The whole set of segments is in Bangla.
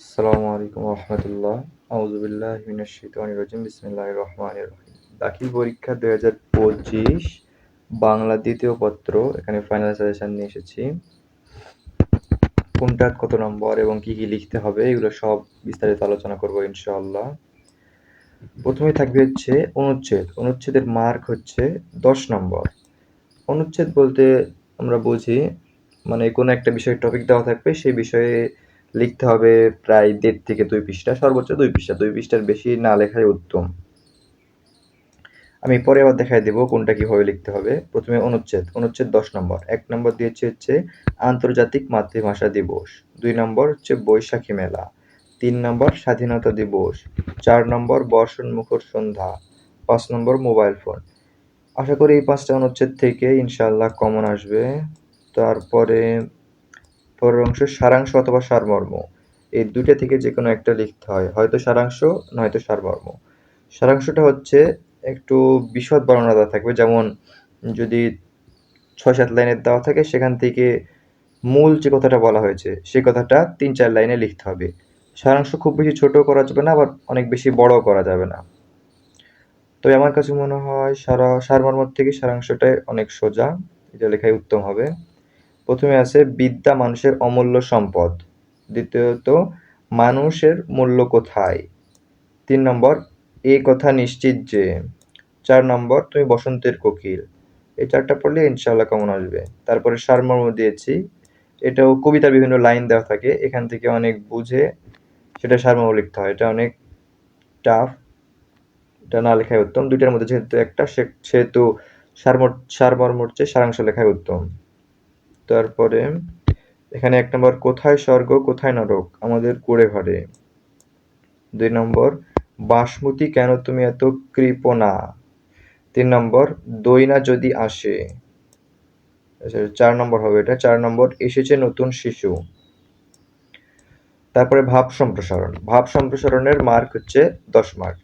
আসসালামু আলাইকুম রহমতুল্লাহ। আউজুবিল্লাহ মিনাশাইতানির রাজিম। বিসমিল্লাহির রহমানির রহিম। দাখিল পরীক্ষা দুই হাজার পঁচিশ বাংলা দ্বিতীয় পত্র। এখানে ফাইনাল সাজেশন নিয়ে এসেছি। কোনটা, কত নম্বর এবং কি কি লিখতে হবে, এগুলো সব বিস্তারিত আলোচনা করব ইনশাআল্লাহ। প্রথমে থাকবে হচ্ছে অনুচ্ছেদ। অনুচ্ছেদের মার্ক হচ্ছে দশ নম্বর। অনুচ্ছেদ বলতে আমরা বুঝি মানে কোনো একটা বিষয়ের টপিক দেওয়া থাকবে, সেই বিষয়ে লিখতে হবে প্রায় দেড় থেকে দুই পৃষ্ঠা, সর্বোচ্চ দুই পৃষ্ঠা। দুই পৃষ্ঠার বেশি না লেখাই উত্তম। আমি পরে আবার দেখাই দেব কোনটা কীভাবে লিখতে হবে। প্রথমে অনুচ্ছেদ অনুচ্ছেদ দশ নম্বর। এক নম্বর দিয়েছে হচ্ছে আন্তর্জাতিক মাতৃভাষা দিবস। দুই নম্বর হচ্ছে বৈশাখী মেলা। তিন নম্বর স্বাধীনতা দিবস। চার নম্বর বর্ষণ মুখর সন্ধ্যা। পাঁচ নম্বর মোবাইল ফোন। আশা করি এই পাঁচটা অনুচ্ছেদ থেকে ইনশাল্লাহ কমন আসবে। তারপরে পরের অংশ সারাংশ অথবা সারমর্ম। এই দুইটা থেকে যে কোনো একটা লিখতে হয়। হয়তো সারাংশ, নয়তো সারমর্ম। সারাংশটা হচ্ছে একটু বিশদ বর্ণনা দেওয়া থাকবে। যেমন যদি ছয় সাত লাইনের দেওয়া থাকে, সেখান থেকে মূল যে কথাটা বলা হয়েছে সেই কথাটা তিন চার লাইনে লিখতে হবে। সারাংশ খুব বেশি ছোট করা যাবে না, আবার অনেক বেশি বড় করা যাবে না। তবে আমার কাছে মনে হয় সারা, সারমর্ম থেকে সারাংশটাই অনেক সোজা। এটা লেখাই উত্তম হবে। প্রথমে আছে বিদ্যা মানুষের অমূল্য সম্পদ। দ্বিতীয়ত, মানুষের মূল্য কোথায়? তিন নম্বর, এ কথা নিশ্চিত যে। চার নম্বর, তুমি বসন্তের কোকিল। এই চারটা পড়লে ইনশাল্লাহ কেমন আসবে? তারপরে সারমর্ম দিয়েছি। এটাও কবিতার বিভিন্ন লাইন দেওয়া থাকে। এখান থেকে অনেক বুঝে সেটা সারমর্ম লিখতে হয়। এটা অনেক টাফ। এটা না লেখাই উত্তম। দুইটার মধ্যে যেহেতু একটা সেহেতু সারমর্ম সারমর্ম হচ্ছে সারাংশ লেখাই উত্তম। তারপরে এখানে এক নম্বর কোথায় স্বর্গ কোথায় নরক? আমাদের কুড়ে ঘরে। দুই নম্বর বাসমতি কেন তুমি এত কৃপনা তিন নম্বর দইনা যদি আসে আচ্ছা, চার নম্বর হবে এটা। চার নম্বর এসেছে নতুন শিশু। তারপরে ভাব সম্প্রসারণ। ভাব সম্প্রসারণের মার্ক হচ্ছে দশ মার্ক।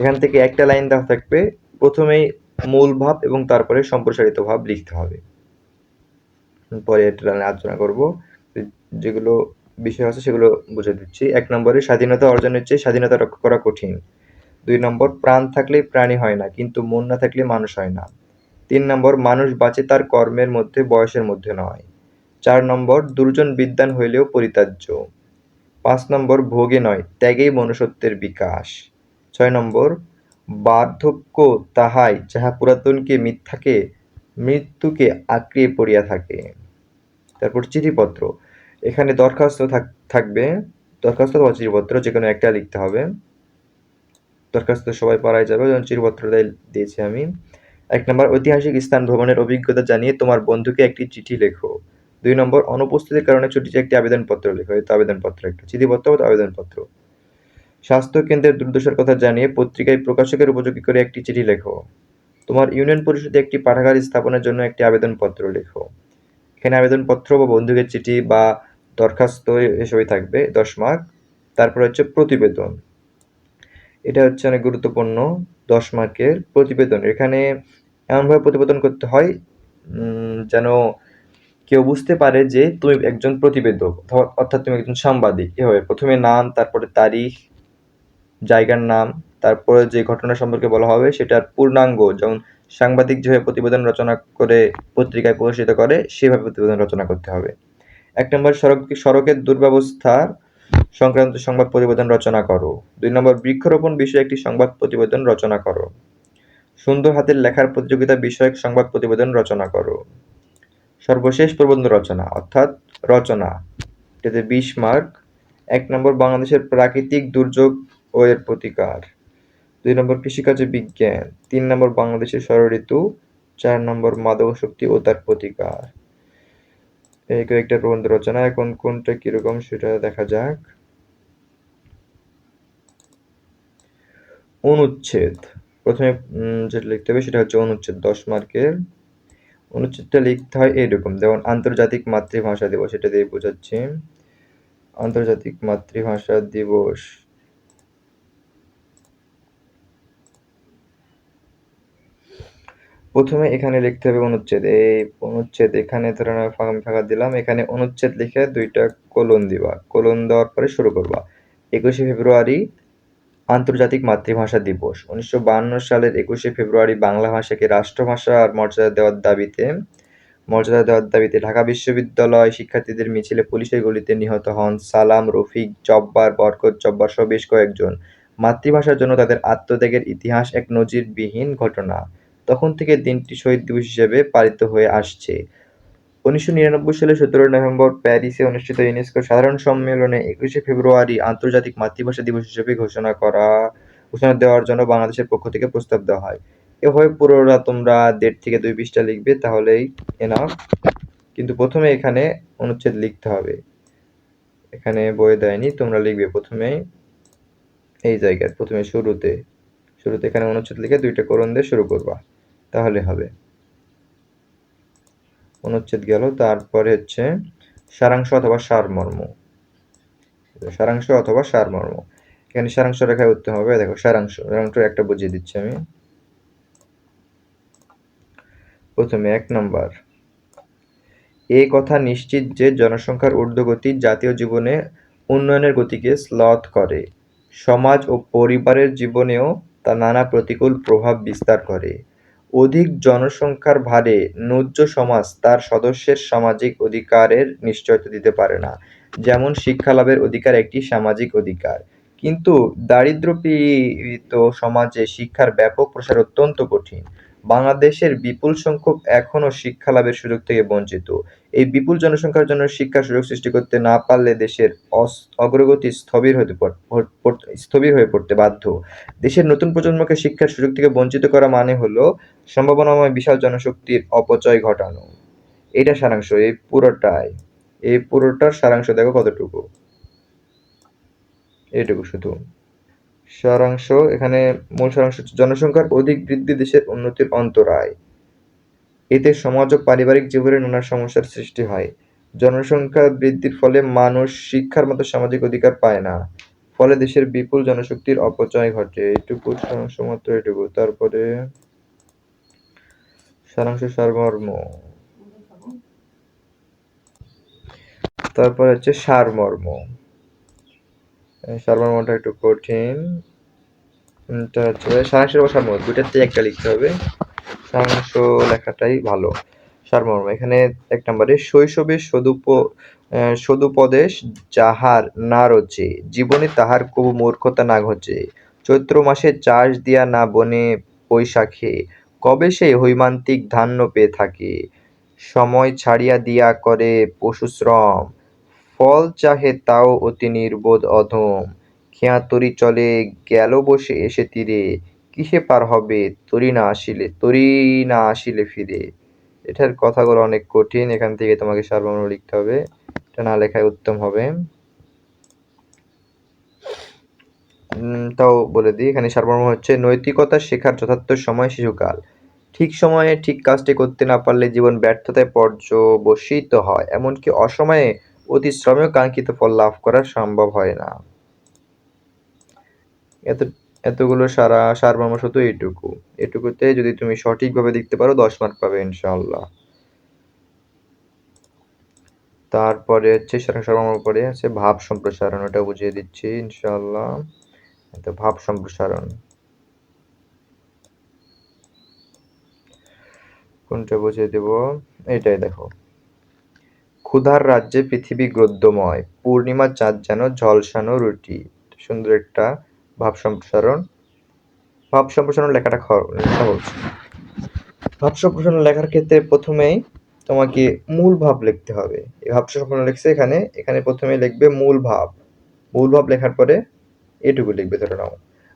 এখান থেকে একটা লাইন দেওয়া থাকবে। প্রথমেই মূল ভাব এবং তারপরে সম্প্রসারিত ভাব লিখতে হবে। পরে এটা আলোচনা করব। যেগুলো বিষয় আছে সেগুলো বুঝে দিচ্ছি। এক নম্বরে, স্বাধীনতা অর্জনের চেয়ে স্বাধীনতা রক্ষা করা কঠিন। দুই নম্বর, প্রাণ থাকলেই প্রাণী হয় না, কিন্তু মন না থাকলে মানুষ হয় না। তিন নম্বর, মানুষ বাঁচে তার কর্মের মধ্যে, বয়সের মধ্যে নয়। চার নম্বর, দুর্জন বিদ্যান হইলেও পরিত্যাজ্য। পাঁচ নম্বর, ভোগে নয়, ত্যাগেই মনুষ্যত্বের বিকাশ। ছয় নম্বর, বার্ধক্য তাহাই যাহা পুরাতনকে মিথ্যাকে মৃত্যুকে আঁকড়িয়ে পড়িয়া থাকে। তারপর চিঠিপত্র। এখানে দরখাস্ত থাকবে। দরখাস্ত বা চিঠিপত্র যে কোনো একটা লিখতে হবে। দরখাস্ত সবাই পারাই যাবে যেমন চিঠিপত্রটাই দিয়েছি আমি। এক নম্বর, ঐতিহাসিক স্থান ভ্রমণের অভিজ্ঞতা জানিয়ে তোমার বন্ধুকে একটি চিঠি লেখো। দুই নম্বর, অনুপস্থিতির কারণে ছুটিতে একটি আবেদনপত্র লেখো। এই তো আবেদনপত্র একটা। চিঠিপত্র বা আবেদনপত্র? স্বাস্থ্য কেন্দ্রের দুর্দশার কথা জানিয়ে পত্রিকায় প্রকাশকের উপযোগী করে একটি চিঠি লেখো। তোমার ইউনিয়ন পরিষদে একটি পাঠাগার স্থাপনের জন্য একটি আবেদনপত্র লেখো। এখানে আবেদনপত্র বা বন্ধুকের চিঠি বা দরখাস্ত এসবই থাকবে, দশ মার্ক। তারপর হচ্ছে প্রতিবেদন। এটা হচ্ছে অনেক গুরুত্বপূর্ণ, দশ মার্কের প্রতিবেদন। এখানে এমনভাবে প্রতিবেদন করতে হয় যেন কেউ বুঝতে পারে যে তুমি একজন প্রতিবেদক অর্থাৎ তুমি একজন সাংবাদিক। এভাবে প্রথমে নাম, তারপরে তারিখ, জায়গার নাম তারপরে যে ঘটনা সম্পর্কে বলা হবে, সেটার পূর্ণাঙ্গ যেমন সাংবাদিক যেভাবে প্রতিবেদন রচনা করে পত্রিকায় প্রকাশিত করে, সেভাবে প্রতিবেদন রচনা করতে হবে। এক নম্বর, সড়ক, সড়কের দুর্ব্যবস্থার সংক্রান্ত সংবাদ প্রতিবেদন রচনা করো। দুই নম্বর, বৃক্ষরোপণ বিষয়ে একটি সংবাদ প্রতিবেদন রচনা করো। সুন্দর হাতের লেখার প্রতিযোগিতা বিষয়ক সংবাদ প্রতিবেদন রচনা করো। সর্বশেষ প্রবন্ধ রচনা, অর্থাৎ রচনা। এটাতে বিশ মার্ক এক নম্বর, বাংলাদেশের প্রাকৃতিক দুর্যোগ ও এর প্রতিকার। দুই নম্বর কৃষিকাজে বিজ্ঞান, তিন নম্বর বাংলাদেশের ঋতু চার নম্বর মাদক শক্তি ও তার প্রতিকার। এই কয়েকটা প্রবন্ধ রচনা, এখন কোনটা কীরকম সেটা দেখা যাক। অনুচ্ছেদ, প্রথমে যেটা লিখতে হবে সেটা হচ্ছে অনুচ্ছেদ দশ মার্কের। অনুচ্ছেদটা লিখতে হয় এইরকম, যেমন আন্তর্জাতিক মাতৃভাষা দিবস এটা দিয়ে বোঝাচ্ছি। আন্তর্জাতিক মাতৃভাষা দিবস। প্রথমে এখানে লিখতে হবে অনুচ্ছেদ এই অনুচ্ছেদ এখানে ধরে ফাঁকা ফাঁকা দিলাম। এখানে অনুচ্ছেদ লিখে দুইটা কোলন দিবা। কোলন দেওয়ার পরে শুরু করবা। একুশে ফেব্রুয়ারি আন্তর্জাতিক মাতৃভাষা দিবস। উনিশশো সালের একুশে ফেব্রুয়ারি বাংলা ভাষাকে রাষ্ট্রভাষার মর্যাদা দেওয়ার দাবিতে, মর্যাদা দেওয়ার দাবিতে ঢাকা বিশ্ববিদ্যালয় শিক্ষার্থীদের মিছিলে পুলিশের গুলিতে নিহত হন সালাম, রফিক, জব্বার, বরকত জব্বার সহ বেশ কয়েকজন। মাতৃভাষার জন্য তাদের আত্মত্যাগের ইতিহাস এক নজিরবিহীন ঘটনা। তখন থেকে দিনটি শহীদ দিবস হিসেবে পালিত হয়ে আসছে। উনিশশো নিরানব্বই সালের সতেরোই নভেম্বর প্যারিসে অনুষ্ঠিত ইউনেস্কো সাধারণ সম্মেলনে একুশে ফেব্রুয়ারি আন্তর্জাতিক মাতৃভাষা দিবস হিসেবে ঘোষণা করা, ঘোষণা দেওয়ার জন্য বাংলাদেশের পক্ষ থেকে প্রস্তাব দেওয়া হয়। এভাবে পুরোটা তোমরা দেড় থেকে দুই পৃষ্ঠা লিখবে, তাহলেই এনাফ কিন্তু প্রথমে এখানে অনুচ্ছেদ লিখতে হবে। এখানে বই দেয়নি, তোমরা লিখবে প্রথমে এই জায়গায়, প্রথমে শুরুতে। শুরুতে এখানে অনুচ্ছেদ লিখে দুইটা করণ দিয়ে শুরু করবা। তাহলে হবে। অনুচ্ছেদ গেল, তারপরে হচ্ছে সারাংশ অথবা সারমর্ম। সারাংশ অথবা সারমর্ম। এখানে সারাংশ রেখায় উঠতে হবে, দেখো সারাংশ সারাংশ একটা বুঝিয়ে দিচ্ছি আমি। প্রথমে এক নম্বর। এ কথা নিশ্চিত যে জনসংখ্যার ঊর্ধ্বগতি জাতীয় জীবনে উন্নয়নের গতিকে স্লথ করে। সমাজ ও পরিবারের জীবনেও তা নানা প্রতিকূল প্রভাব বিস্তার করে। অধিক জনসংখ্যার ভারে ন্যূহ্য সমাজ তার সদস্যের সামাজিক অধিকারের নিশ্চয়তা দিতে পারে না। যেমন শিক্ষা লাভের অধিকার একটি সামাজিক অধিকার। কিন্তু দারিদ্র পীড়িত সমাজে শিক্ষার ব্যাপক প্রসার অত্যন্ত কঠিন। বাংলাদেশের বিপুল সংখ্যক এখনও শিক্ষা লাভের সুযোগ থেকে বঞ্চিত। এই বিপুল জনসংখ্যার জন্য শিক্ষার সুযোগ সৃষ্টি করতে না পারলে দেশের অগ্রগতি স্থবির হতে স্থবির হয়ে পড়তে বাধ্য। দেশের নতুন প্রজন্মকে শিক্ষার সুযোগ থেকে বঞ্চিত করা মানে হলো সম্ভাবনাময় বিশাল জনশক্তির অপচয় ঘটানো। এটা সারাংশ, এই পুরোটাই। এই পুরোটার সারাংশ দেখো কতটুকু। এইটুকু শুধু। সারাংশ, এখানে মূল সারাংশ জনসংখ্যার অধিক বৃদ্ধি দেশের উন্নতির অন্তরায়। এতে সমাজ ও পারিবারিক জীবনে নানা সমস্যার সৃষ্টি হয়। জনসংখ্যা বৃদ্ধির ফলে মানুষ শিক্ষার মতো সামাজিক অধিকার পায় না। ফলে দেশের বিপুল জনশক্তির অপচয় ঘটে। এটুকু সারাংশ মাত্র এটুকু তারপরে সারাংশ সারমর্ম। তারপর হচ্ছে সারমর্ম। সারমর্মটা একটু কঠিন। এটা হচ্ছে সারাংশের বা সারমর্ম দুইটাতে একটা লিখতে হবে। সারাংশ লেখাটাই ভালো। সারমর্ম এখানে এক নম্বরে, শৈশবে সদুপ সদুপদেশ যাহার না রচে, জীবনে তাহার কবু মূর্খতা না ঘটে। চৈত্র মাসে চাষ দিয়া না বনে বৈশাখে, কবে সে হৈমান্তিক ধান্য পেয়ে থাকে? সময় ছাড়িয়া দিয়া করে পশুশ্রম ফল চাহে তাও অতি নির্বোধ অধম। খেয়া তরি চলে গেল বসে এসে তীরে। কিসে পার হবে? তরি না আসিলে, তরি না আসিলে ফিরে। এটার কথাগুলো অনেক কঠিন, এখান থেকে তোমাকে সারমর্ম লিখতে হবে। এটা না লেখায় উত্তম হবে। তাও বলে দিই, এখানে সারমর্ম হচ্ছে, নৈতিকতা শেখার যথার্থ সময় শিশুকাল। ঠিক সময়ে ঠিক কাজটি করতে না পারলে জীবন ব্যর্থতায় পর্যবসিত হয়। এমনকি অসময়ে অতি শ্রমেও কাঙ্ক্ষিত ফল লাভ করা সম্ভব হয় না। এত, এতগুলো সারা সারমর্ম শুধু এইটুকু। এটুকুতে যদি তুমি সঠিকভাবে দেখতে পারো, দশ মার্ক পাবে ইনশাল্লাহ তারপরে হচ্ছে সারমর্ম পরে আছে ভাব সম্প্রসারণ, ওটা বুঝিয়ে দিচ্ছি ইনশাল্লাহ তো ভাব সম্প্রসারণ। কোনটা বুঝিয়ে দেব? এটাই দেখো। ক্ষুধার রাজ্যে পৃথিবী গ্রদ্যময়। পূর্ণিমা চাঁদ যেন ঝলসানো রুটি। সুন্দর একটা ভাব সম্প্রসারণ। ভাব সম্প্রসারণ লেখাটা সহজ। ভাব সম্প্রসারণ লেখার ক্ষেত্রে প্রথমেই তোমাকে মূল ভাব লিখতে হবে। এই ভাব সম্প্রসারণ লিখছে এখানে। এখানে প্রথমে লিখবে মূল ভাব। মূল ভাব লেখার পরে এটুকু লিখবে, ধরে নাও।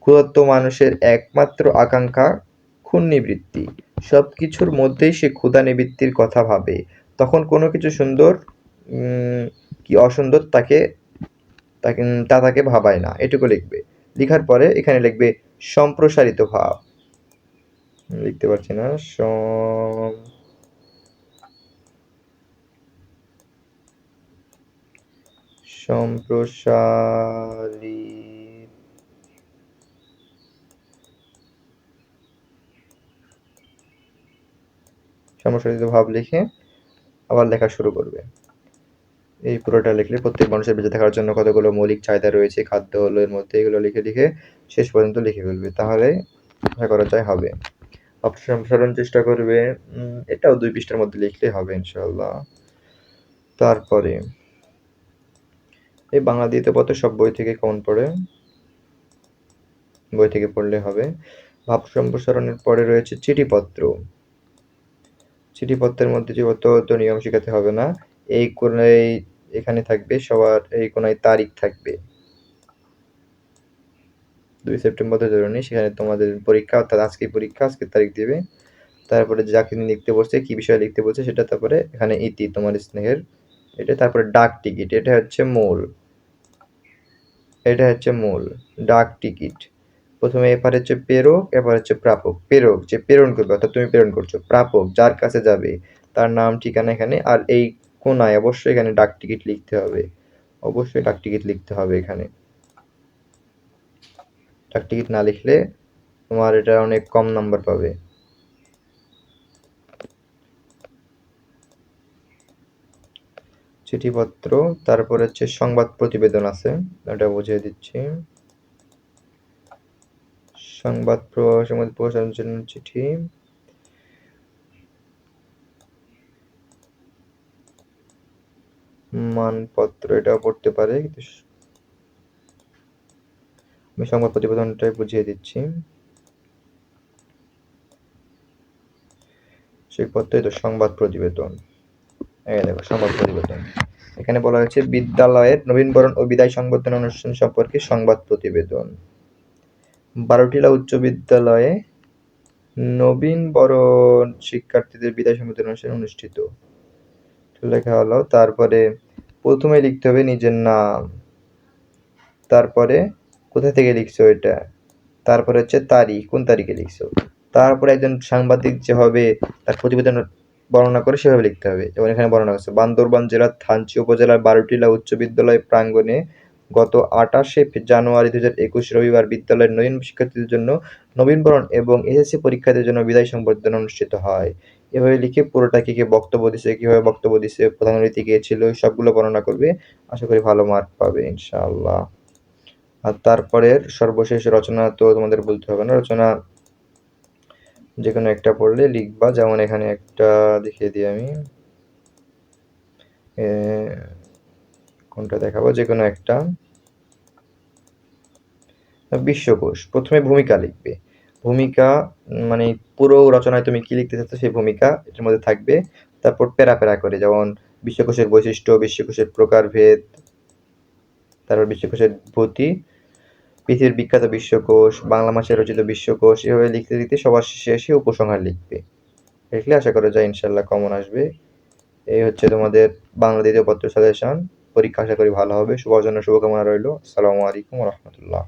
ক্ষুধার্ত মানুষের একমাত্র আকাঙ্ক্ষা নিবৃত্তি সব কিছুর মধ্যেই সে ক্ষুধা নিবৃত্তির কথা ভাবে। তখন কোনো কিছু সুন্দর কি অসুন্দর তাকে তাকে, তা তাকে ভাবায় না। এটুকু লিখবে। লেখার পরে এখানে লিখবে সম্প্রসারিত ভাব। লিখতে পারছি না। সম সম্প্রসারিত সম্প্রসারিত ভাব লিখে আবার লেখা শুরু করবে। এই পুরোটা লিখলে প্রত্যেক মানুষের বেঁচে থাকার জন্য কতগুলো মৌলিক চাহিদা রয়েছে, খাদ্য হলো এর মধ্যে এগুলো লিখে লিখে শেষ পর্যন্ত লিখে ফেলবে। তাহলে আশা করা যায় হবে। সম্প্রসারণ চেষ্টা করবে এটাও দুই পৃষ্ঠার মধ্যে লিখলে হবে ইনশাল্লাহ তারপরে, এই বাংলা দ্বিতীয় পত্র সব বই থেকে কমন পড়ে? বই থেকে পড়লে হবে। ভাব সম্প্রসারণের পরে রয়েছে চিঠিপত্র। চিঠিপত্রের মধ্যে যে অত নিয়ম শেখাতে হবে না। এই কোনায় এখানে থাকবে, সবার এই কোনায় তারিখ থাকবে। দুই সেপ্টেম্বর ধরে সেখানে তোমাদের পরীক্ষা, অর্থাৎ আজকে পরীক্ষা আজকে তারিখ দেবে। তারপরে যাকে লিখতে বলছে কি বিষয়ে লিখতে বলছে সেটা তারপরে এখানে ইতি, তোমার স্নেহের এটা, তারপরে ডাক টিকিট, এটা হচ্ছে মূল। এটা হচ্ছে মূল, ডাক টিকিট। প্রথমে এপার হচ্ছে প্রেরক এবার হচ্ছে প্রাপক। প্রেরক যে প্রেরণ করবে, অর্থাৎ তুমি প্রেরণ করছ। প্রাপক যার কাছে যাবে, তার নাম, ঠিকানা এখানে, আর এই কোনায় অবশ্যই এখানে ডাক টিকিট লিখতে হবে। অবশ্যই ডাক টিকিট লিখতে হবে এখানে। ডাক টিকিট না লিখলে তোমার এটা অনেক কম নাম্বার পাবে। চিঠিপত্র, তারপর হচ্ছে সংবাদ প্রতিবেদন আছে এটা বুঝিয়ে দিচ্ছি। সংবাদ সংবাদ প্রসারণের জন্য চিঠি। মানপত্র এটা পড়তে পারে, কিন্তু আমি সংবাদ প্রতিবেদনটাই বুঝিয়ে দিচ্ছি। সেই পত্রই তো সংবাদ প্রতিবেদন। এই দেখো, সংবাদ প্রতিবেদন। এখানে বলা হয়েছে, বিদ্যালয়ের নবীনবরণ ও বিদায় সংবর্ধনা অনুষ্ঠান সম্পর্কে সংবাদ প্রতিবেদন। বারোটিলা উচ্চ বিদ্যালয়ে নবীনবরণ শিক্ষার্থীদের বিদায় সংবর্ধনা অনুষ্ঠান অনুষ্ঠিত। লেখা হলো, তারপরে প্রথমে লিখতে হবে নিজের নাম। তারপরে কোথা থেকে লিখছো এটা? তারপরে হচ্ছে তারিখ, কোন তারিখে লিখছো? তারপরে একজন সাংবাদিক যে হবে, তার প্রতিবেদন বর্ণনা করে সেভাবে লিখতে হবে। যেমন এখানে বর্ণনা করছে, বান্দরবান জেলার থানচি উপজেলার বারোটিলা উচ্চ বিদ্যালয় প্রাঙ্গণে গত আটাশে জানুয়ারি দু হাজার একুশ রবিবার বিদ্যালয়ের নবীন শিক্ষার্থীদের জন্য নবীনবরণ এবং এসএসসি পরীক্ষার্থীদের জন্য বিদায় সংবর্ধনা অনুষ্ঠিত হয়। এভাবে লিখে পুরোটা কি কি বক্তব্য দিছে, কীভাবে বক্তব্য দিছে, প্রধান অতিথি কে ছিল সবগুলো বর্ণনা করবে। আশা করি ভালো মার্ক পাবে, ইনশাআল্লাহ। আর তারপরের সর্বশেষ রচনা তো তোমাদের বলতে হবে না, রচনা যে কোনো একটা পড়লে লিখবা। যেমন এখানে একটা দেখিয়ে দিই আমি। কোনটা দেখাবো? যে কোনো একটা। বিশ্বকোষ, প্রথমে ভূমিকা লিখবে। ভূমিকা মানে পুরো রচনায় তুমি কি লিখতে চাচ্ছ সেই ভূমিকা এটার মধ্যে থাকবে। তারপর প্যারা প্যারা করে, যেমন বিশ্বকোষের বৈশিষ্ট্য, বিশ্বকোষের প্রকারভেদ, তারপর বিশ্বকোষের ভূতি, পৃথিবীর বিখ্যাত বিশ্বকোষ, বাংলা মাসে রচিত বিশ্বকোষ, এভাবে লিখতে লিখতে সবার শেষে উপসংহার লিখবে। লিখলে আশা করা যায় ইনশাল্লাহ কমন আসবে। এই হচ্ছে তোমাদের বাংলা দ্বিতীয় পত্র সাজেশন। পরীক্ষা আশা করি ভালো হবে। সবার জন্য শুভকামনা রইল। আসসালামু আলাইকুম রহমতুল্লাহ।